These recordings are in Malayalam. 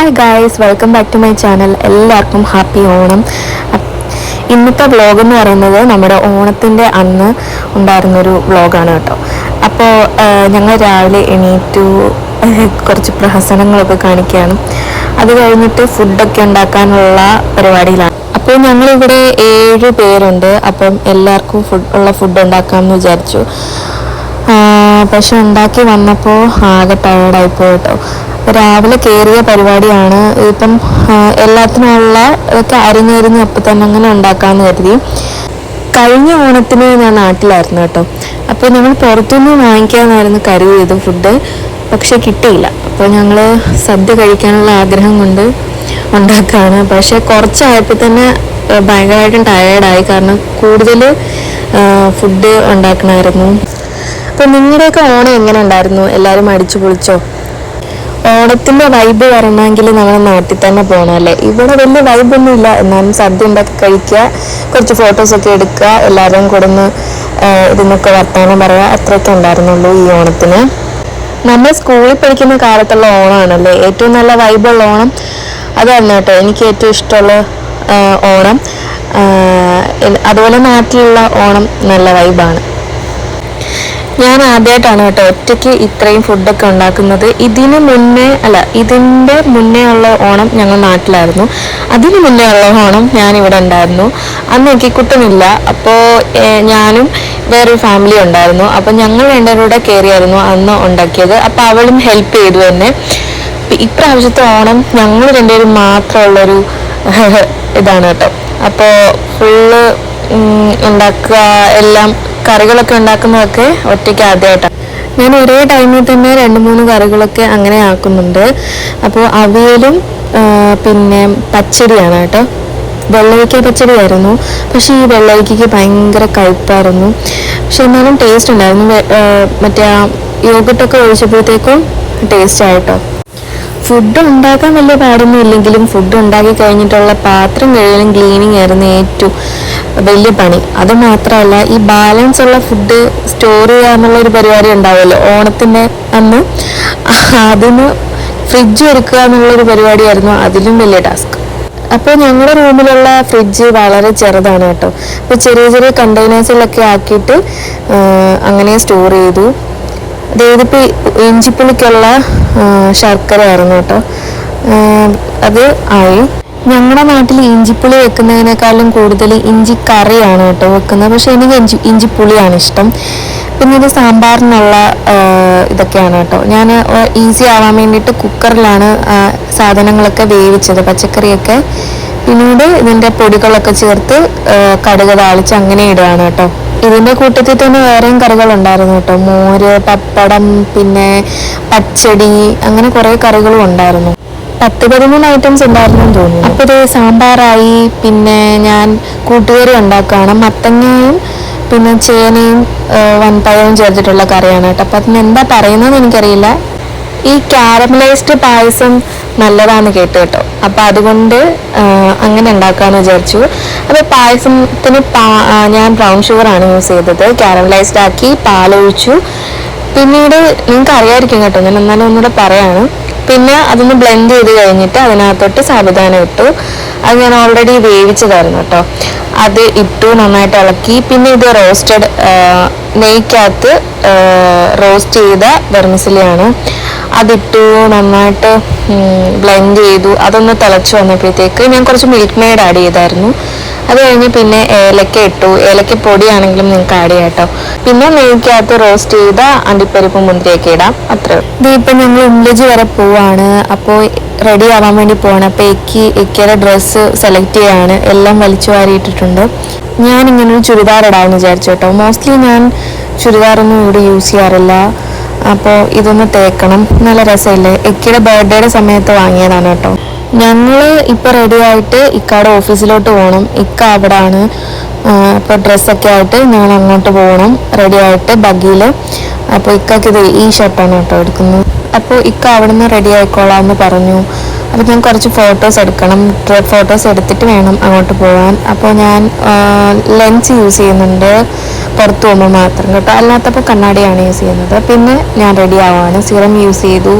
Hi guys welcome back to my channel എല്ലാവർക്കും ഹാപ്പി ഓണം. ഇന്നത്തെ വ്ലോഗ് എന്ന് പറയുന്നത് നമ്മുടെ ഓണത്തിന്റെ അന്ന് ഉണ്ടായിരുന്നൊരു വ്ലോഗാണ് കേട്ടോ. അപ്പോൾ ഞങ്ങൾ രാവിലെ എണീറ്റു കുറച്ച് പ്രഹസനങ്ങളൊക്കെ കാണിക്കുകയാണ്. അത് കഴിഞ്ഞിട്ട് ഫുഡൊക്കെ ഉണ്ടാക്കാനുള്ള പരിപാടിയിലാണ്. അപ്പോൾ ഞങ്ങളിവിടെ ഏഴ് പേരുണ്ട്. അപ്പം എല്ലാവർക്കും ഫുഡ് ഉള്ള ഫുഡ് ഉണ്ടാക്കാമെന്ന് വിചാരിച്ചു. പക്ഷെ ഉണ്ടാക്കി വന്നപ്പോൾ ആകെ ടയർഡായി പോയിട്ടോ രാവിലെ കയറിയ പരിപാടിയാണ്. ഇപ്പം എല്ലാത്തിനുമുള്ള ഇതൊക്കെ അരിഞ്ഞരിഞ്ഞ് അപ്പം തന്നെ അങ്ങനെ ഉണ്ടാക്കാമെന്ന് കരുതി. കഴിഞ്ഞ ഓണത്തിന് ഞാൻ നാട്ടിലായിരുന്നു കേട്ടോ. അപ്പോൾ ഞങ്ങൾ പുറത്തുനിന്ന് വാങ്ങിക്കാമെന്നായിരുന്നു കരുതിയത് ഫുഡ്. പക്ഷെ കിട്ടിയില്ല. അപ്പോൾ ഞങ്ങൾ സദ്യ കഴിക്കാനുള്ള ആഗ്രഹം കൊണ്ട് ഉണ്ടാക്കുകയാണ്. പക്ഷെ കുറച്ചായപ്പോൾ തന്നെ ഭയങ്കരമായിട്ടും ടയേർഡായി കാരണം കൂടുതൽ ഫുഡ് ഉണ്ടാക്കണമായിരുന്നു. അപ്പോൾ നിങ്ങളുടെയൊക്കെ ഓണം എങ്ങനെ ഉണ്ടായിരുന്നു? എല്ലാവരും അടിച്ചു പൊളിച്ചോ ഓണത്തിന്റെ വൈബ് വരണമെങ്കിൽ നമ്മൾ നാട്ടിൽ തന്നെ പോകണം അല്ലേ? ഇവിടെ വലിയ വൈബൊന്നും ഇല്ല. എന്നാലും സദ്യ ഉണ്ടാക്കി കഴിക്കുക കുറച്ച് ഫോട്ടോസൊക്കെ എടുക്കുക എല്ലാവരും കൂടെ ഒന്ന് ഇതിനൊക്കെ വർത്തമാനം പറയുക അത്രയൊക്കെ ഉണ്ടായിരുന്നുള്ളൂ ഈ ഓണത്തിന്. നമ്മൾ സ്കൂളിൽ പഠിക്കുന്ന കാലത്തുള്ള ഓണമാണല്ലേ ഏറ്റവും നല്ല വൈബുള്ള ഓണം? അതായിരുന്നു കേട്ടോ എനിക്ക് ഏറ്റവും ഇഷ്ടമുള്ള ഓണം. അതുപോലെ നാട്ടിലുള്ള ഓണം നല്ല വൈബാണ് ഞാൻ ആദ്യമായിട്ടാണ് കേട്ടോ ഒറ്റയ്ക്ക് ഇത്രയും ഫുഡൊക്കെ ഉണ്ടാക്കുന്നത്. ഇതിന് മുന്നേ അല്ല ഇതിന്റെ മുന്നേ ഉള്ള ഓണം ഞങ്ങൾ നാട്ടിലായിരുന്നു. അതിന് മുന്നേ ഉള്ള ഓണം ഞാൻ ഇവിടെ ഉണ്ടായിരുന്നു. അന്ന് എനിക്ക് കുട്ടനില്ല. അപ്പോൾ ഞാനും വേറൊരു ഫാമിലി ഉണ്ടായിരുന്നു. അപ്പോൾ ഞങ്ങൾ രണ്ടുപേരുടെ കയറിയായിരുന്നു അന്ന് ഉണ്ടാക്കിയത്. അപ്പോൾ അവളും ഹെൽപ്പ് ചെയ്തു എന്നെ. ഇപ്രാവശ്യത്തെ ഓണം ഞങ്ങൾ രണ്ടുപേരും മാത്രമുള്ളൊരു ഇതാണ് കേട്ടോ. അപ്പോൾ ഫുള്ള് ഉണ്ടാക്കുക എല്ലാം കറികളൊക്കെ ഉണ്ടാക്കുന്നതൊക്കെ ഒറ്റയ്ക്ക് ആദ്യമായിട്ടാണ്. ഞാൻ ഒരേ ടൈമിൽ തന്നെ രണ്ട് മൂന്ന് കറികളൊക്കെ അങ്ങനെ ആക്കുന്നുണ്ട്. അപ്പോൾ അവിയലും പിന്നെ പച്ചടിയാണ് കേട്ടോ. വെള്ളരിക്ക പച്ചടിയായിരുന്നു. പക്ഷേ ഈ വെള്ളരിക്കയ്ക്ക് ഭയങ്കര കഴുപ്പായിരുന്നു പക്ഷെ എന്നാലും ടേസ്റ്റ് ഉണ്ടായിരുന്നു. മറ്റേ യോഗട്ടൊക്കെ ഒഴിച്ചപ്പോഴത്തേക്കും ടേസ്റ്റ് ആയിട്ടോ. ഫുഡ് ഉണ്ടാക്കാൻ വലിയ പാടൊന്നും ഇല്ലെങ്കിലും ഫുഡ് ഉണ്ടാക്കി കഴിഞ്ഞിട്ടുള്ള പാത്രം കഴുകലും ക്ലീനിങ് ആയിരുന്നു ഏറ്റവും വലിയ പണി. അത് മാത്രമല്ല ഈ ബാലൻസ് ഉള്ള ഫുഡ് സ്റ്റോർ ചെയ്യുക എന്നുള്ള ഒരു പരിപാടി ഉണ്ടാവുമല്ലോ. ഓണത്തിന്റെ അന്ന് അതിന് ഫ്രിഡ്ജ് ഒരുക്കുക എന്നുള്ളൊരു പരിപാടിയായിരുന്നു അതിലും വലിയ ടാസ്ക് അപ്പോൾ ഞങ്ങളുടെ റൂമിലുള്ള ഫ്രിഡ്ജ് വളരെ ചെറുതാണ് കേട്ടോ. അപ്പോൾ ചെറിയ ചെറിയ കണ്ടെയ്നേഴ്സിലൊക്കെ ആക്കിയിട്ട് അങ്ങനെ സ്റ്റോർ ചെയ്തു. അതായത് ഇപ്പോൾ ഇഞ്ചിപ്പുളിക്കുള്ള ശർക്കര ആയിരുന്നു കേട്ടോ. അത് ആയി. ഞങ്ങളുടെ നാട്ടിൽ ഇഞ്ചിപ്പുളി വെക്കുന്നതിനേക്കാളും കൂടുതൽ ഇഞ്ചി കറിയാണ് കേട്ടോ വെക്കുന്നത്. പക്ഷേ എനിക്ക് ഇഞ്ചി ഇഞ്ചിപ്പുളിയാണ് ഇഷ്ടം. പിന്നെ ഇത് സാമ്പാറിനുള്ള ഇതൊക്കെയാണ് കേട്ടോ. ഞാൻ ഈസി ആവാൻ വേണ്ടിയിട്ട് കുക്കറിലാണ് സാധനങ്ങളൊക്കെ വേവിച്ചത് പച്ചക്കറിയൊക്കെ. പിന്നീട് ഇതിന്റെ പൊടികളൊക്കെ ചേർത്ത് കടുക് താളിച്ച് അങ്ങനെ ഇടുകയാണ് കേട്ടോ. ഇതിന്റെ കൂട്ടത്തിൽ തന്നെ വേറെയും കറികൾ ഉണ്ടായിരുന്നു കേട്ടോ. മോര് പപ്പടം പിന്നെ പച്ചടി അങ്ങനെ കുറേ കറികളും ഉണ്ടായിരുന്നു. പത്ത് പതിമൂന്ന് ഐറ്റംസ് ഉണ്ടായിരുന്നു തോന്നുന്നു. അപ്പോൾ ഇത് സാമ്പാറായി പിന്നെ ഞാൻ കൂട്ടുകറി ഉണ്ടാക്കുകയാണ്. മത്തങ്ങയും പിന്നെ ചേനയും വൻപഴവും ചേർത്തിട്ടുള്ള കറിയാണ് കേട്ടോ. അപ്പം അതിന് എന്താ പറയുന്നതെന്ന് എനിക്കറിയില്ല. ഈ കാരമലൈസ്ഡ് പായസം നല്ലതാണ് കേട്ട് കേട്ടോ. അപ്പം അതുകൊണ്ട് അങ്ങനെ ഉണ്ടാക്കാമെന്ന് വിചാരിച്ചു. അപ്പോൾ പായസത്തിന് പാ ഞാൻ ബ്രൗൺ ഷുഗറാണ് യൂസ് ചെയ്തത്. കാരമലൈസ്ഡ് ആക്കി പാലൊഴിച്ചു. പിന്നീട് നിങ്ങൾക്ക് അറിയായിരിക്കും കേട്ടോ. ഞാൻ എന്നാലും ഒന്നുകൂടെ പറയാണ്. പിന്നെ അതൊന്ന് ബ്ലെൻഡ് ചെയ്ത് കഴിഞ്ഞിട്ട് അതിനകത്തോട്ട് സാബുദാന ഇട്ടു. അത് ഞാൻ ഓൾറെഡി വേവിച്ചതായിരുന്നു കേട്ടോ. അത് ഇട്ടു നന്നായിട്ട് ഇളക്കി. പിന്നെ ഇത് റോസ്റ്റഡ് നെയ്ക്കകത്ത് റോസ്റ്റ് ചെയ്ത വെർമിസിലിയാണ് അതിട്ടു നന്നായിട്ട് ബ്ലെൻഡ് ചെയ്തു. അതൊന്ന് തിളച്ച് വന്നപ്പോഴത്തേക്ക് ഞാൻ കുറച്ച് മിൽക്ക് മെയ്ഡ് ആഡ് ചെയ്തായിരുന്നു. അത് കഴിഞ്ഞ് പിന്നെ ഏലക്ക ഇട്ടു. ഏലക്ക പൊടിയാണെങ്കിലും നിങ്ങൾക്ക് ആഡ് ചെയ്യാം കേട്ടോ പിന്നെ നെയ്ക്കകത്ത് റോസ്റ്റ് ചെയ്ത അണ്ടിപ്പരിപ്പ് മുന്തിരിയൊക്കെ ഇടാം. അത്രേ ഇതിപ്പോൾ ഞങ്ങൾ ഉമ്ലജി വരെ പോവാണ്. അപ്പോൾ റെഡി ആവാൻ വേണ്ടി പോവാണ്. അപ്പോൾ എക്കി എക്കിയുടെ ഡ്രസ്സ് സെലക്ട് ചെയ്യാണ്. എല്ലാം വലിച്ചു വാരിയിട്ടിട്ടുണ്ട് ഞാൻ ഇങ്ങനെ ഒരു ചുരിദാർ ഇടാമെന്ന് വിചാരിച്ചു കേട്ടോ മോസ്റ്റ്ലി ഞാൻ ചുരിദാറൊന്നും ഇവിടെ യൂസ് ചെയ്യാറില്ല. അപ്പോൾ ഇതൊന്ന് തേക്കണം. നല്ല രസമില്ലേ? എക്കിയുടെ ബർത്ത്ഡേയുടെ സമയത്ത് വാങ്ങിയതാണ് കേട്ടോ ഞങ്ങൾ റെഡി ആയിട്ട് ഇക്കയുടെ ഓഫീസിലോട്ട് പോകണം ഇക്ക അവിടെ ആണ് അപ്പോൾ ഡ്രസ്സൊക്കെ ആയിട്ട് ഞാൻ അങ്ങോട്ട് പോകണം റെഡി ആയിട്ട് ബഗ്ഗിയിൽ അപ്പോൾ ഇക്കക്ക് ഇത് ഈ ഷർട്ടാണ് കേട്ടോ എടുക്കുന്നത്. അപ്പോൾ ഇക്ക അവിടെ നിന്ന് റെഡി ആയിക്കോളാം എന്ന് പറഞ്ഞു. അപ്പോൾ ഞാൻ കുറച്ച് ഫോട്ടോസ് എടുക്കണം. ഫോട്ടോസ് എടുത്തിട്ട് വേണം അങ്ങോട്ട് പോകാൻ അപ്പോൾ ഞാൻ ലെൻസ് യൂസ് ചെയ്യുന്നുണ്ട്. പുറത്ത് പോകുമ്പോൾ മാത്രം കേട്ടോ. അല്ലാത്തപ്പോൾ കണ്ണാടിയാണ് യൂസ് ചെയ്യുന്നത്. പിന്നെ ഞാൻ റെഡി ആവാണ്. സിറം യൂസ് ചെയ്തു.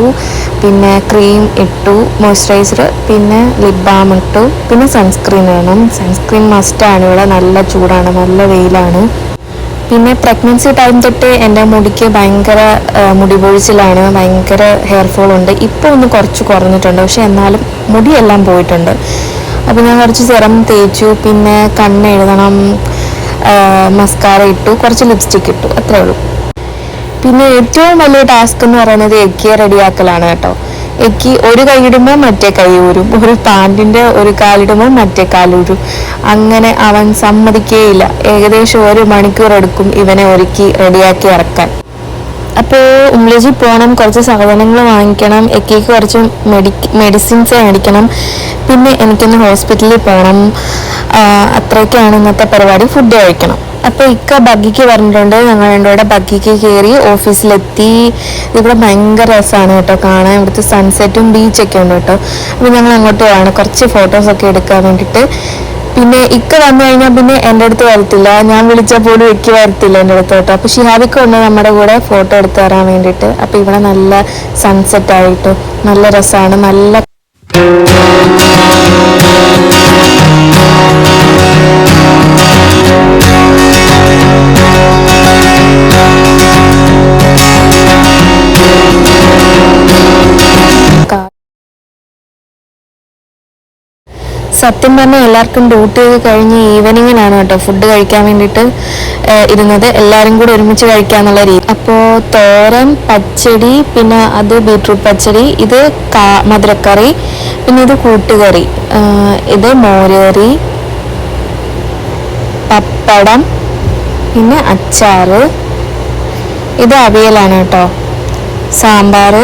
പിന്നെ ക്രീം ഇട്ടു മോയ്സ്ചറൈസർ പിന്നെ ലിപ് ബാം ഇട്ടു പിന്നെ സൺസ്ക്രീൻ വേണം. സൺസ്ക്രീൻ മസ്റ്റ് ആണ്. ഇവിടെ നല്ല ചൂടാണ് നല്ല വെയിലാണ്. പിന്നെ പ്രഗ്നൻസി ടൈം തൊട്ട് എന്റെ മുടിക്ക് ഭയങ്കര മുടി പൊഴിച്ചിലാണ് ഭയങ്കര ഹെയർ ഫോൾ ഉണ്ട്. ഇപ്പോൾ ഒന്ന് കുറച്ച് കുറഞ്ഞിട്ടുണ്ട്. പക്ഷെ എന്നാലും മുടിയെല്ലാം പോയിട്ടുണ്ട്. അപ്പോൾ ഞാൻ കുറച്ച് സിറം തേച്ചു. പിന്നെ കണ്ണ് എഴുതണം. മസ്കാര ഇട്ടു. കുറച്ച് ലിപ്സ്റ്റിക് ഇട്ടു. അത്രേ ഉള്ളൂ. പിന്നെ ഏറ്റവും വലിയ ടാസ്ക് എന്ന് പറയുന്നത് എക്കിയെ റെഡിയാക്കലാണ് കേട്ടോ. എക്കി ഒരു കൈയിടുമ്പോൾ മറ്റേ കൈ ഊരും. ഒരു പാന്റിന്റെ ഒരു കാലിടുമ്പോൾ മറ്റേ കാലൂരും അങ്ങനെ അവൻ സമ്മതിക്കേയില്ല. ഏകദേശം ഒരു മണിക്കൂർ എടുക്കും ഇവനെ ഒരുക്കി റെഡിയാക്കി ഇറക്കാൻ. അപ്പോൾ ഉമ്ലജി പോകണം കുറച്ച് സാധനങ്ങൾ വാങ്ങിക്കണം എക്കേക്ക് കുറച്ച് മെഡി മെഡിസിൻസ് മേടിക്കണം. പിന്നെ എനിക്കൊന്ന് ഹോസ്പിറ്റലിൽ പോകണം അത്രയൊക്കെയാണ് ഇന്നത്തെ പരിപാടി. ഫുഡ് കഴിക്കണം. അപ്പോൾ ഇക്ക ബഗ്ഗിക്ക് പറഞ്ഞിട്ടുണ്ട്. ഞങ്ങൾ രണ്ടുകൂടെ ബഗ്ഗിക്ക് കയറി ഓഫീസിലെത്തി ഇവിടെ ഭയങ്കര രസമാണ് കേട്ടോ കാണാൻ. ഇവിടുത്തെ സൺസെറ്റും ബീച്ചൊക്കെ ഉണ്ട് കേട്ടോ. അപ്പോൾ ഞങ്ങൾ അങ്ങോട്ട് പോവാണ്. കുറച്ച് ഫോട്ടോസൊക്കെ എടുക്കാൻ വേണ്ടിയിട്ട് പിന്നെ ഇക്ക വന്നു കഴിഞ്ഞാൽ പിന്നെ എന്റെ അടുത്ത് വരത്തില്ല. ഞാൻ വിളിച്ചാൽ പോലും ഇക്ക് വരത്തില്ല എന്റെ അടുത്ത് കേട്ടോ. അപ്പോൾ ഷിഹാബിക്ക് വന്ന് നമ്മുടെ കൂടെ ഫോട്ടോ എടുത്ത് തരാൻ വേണ്ടിയിട്ട്. അപ്പോൾ ഇവിടെ നല്ല സൺസെറ്റ് ആയിട്ടും നല്ല രസമാണ് നല്ല സത്യം പറഞ്ഞാൽ എല്ലാവർക്കും ഡ്യൂട്ടി ഒക്കെ കഴിഞ്ഞ് ഈവനിങ്ങിനാണ് കേട്ടോ ഫുഡ് കഴിക്കാൻ വേണ്ടിയിട്ട് ഇരുന്നത്. എല്ലാവരും കൂടി ഒരുമിച്ച് കഴിക്കാന്നുള്ള രീതി. അപ്പോൾ തോരൻ പച്ചടി പിന്നെ അത് ബീട്രൂട്ട് പച്ചടി ഇത് കാ മധുരക്കറി പിന്നെ ഇത് കൂട്ടുകറി. ഇത് മോരുകറി പപ്പടം പിന്നെ അച്ചാറ്. ഇത് അവിയലാണ് കേട്ടോ. സാമ്പാർ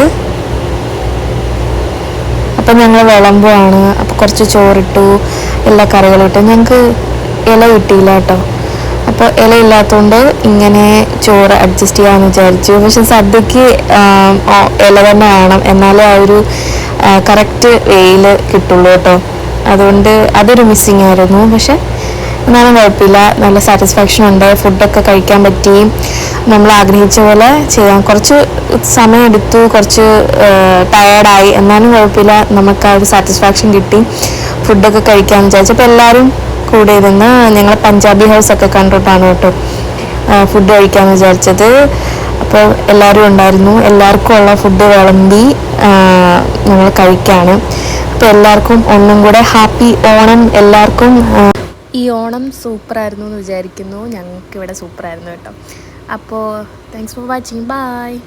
അപ്പം ഞങ്ങൾ വിളമ്പുവാണ്. അപ്പോൾ കുറച്ച് ചോറിട്ടു എല്ലാ കറികളും ഇട്ടു. ഞങ്ങൾക്ക് ഇല കിട്ടിയില്ല കേട്ടോ. അപ്പോൾ ഇല ഇല്ലാത്തതുകൊണ്ട് ഇങ്ങനെ ചോറ് അഡ്ജസ്റ്റ് ചെയ്യാമെന്ന് വിചാരിച്ചു. പക്ഷെ സദ്യക്ക് ഇല തന്നെ വേണം. എന്നാലേ ആ ഒരു കറക്റ്റ് വെയിൽ കിട്ടുള്ളൂ കേട്ടോ. അതുകൊണ്ട് അതൊരു മിസ്സിങ് ആയിരുന്നു. പക്ഷെ എന്നാലും കുഴപ്പമില്ല. നല്ല സാറ്റിസ്ഫാക്ഷൻ ഉണ്ട്. ഫുഡൊക്കെ കഴിക്കാൻ പറ്റി. നമ്മൾ ആഗ്രഹിച്ച പോലെ ചെയ്യാം. കുറച്ച് സമയം എടുത്തു. കുറച്ച് ടയേർഡായി എന്നാലും കുഴപ്പമില്ല. നമുക്ക് ആ ഒരു സാറ്റിസ്ഫാക്ഷൻ കിട്ടി. ഫുഡൊക്കെ കഴിക്കാൻ വിചാരിച്ചു. അപ്പോൾ എല്ലാവരും കൂടെ ഇരുന്ന് ഞങ്ങൾ പഞ്ചാബി ഹൗസ് ഒക്കെ കണ്ടിട്ടാണ് കേട്ടോ ഫുഡ് കഴിക്കാമെന്ന് വിചാരിച്ചത്. അപ്പോൾ എല്ലാവരും ഉണ്ടായിരുന്നു. എല്ലാവർക്കും ഉള്ള ഫുഡ് വിളമ്പി ഞങ്ങൾ കഴിക്കാണ്. അപ്പോൾ എല്ലാവർക്കും ഒന്നും കൂടെ ഹാപ്പി ഓണം എല്ലാവർക്കും ഈ ഓണം സൂപ്പറായിരുന്നു എന്ന് വിചാരിക്കുന്നു. ഞങ്ങൾക്ക് ഇവിടെ സൂപ്പറായിരുന്നു കേട്ടോ. അപ്പോൾ താങ്ക്സ് ഫോർ വാച്ചിങ് ബൈ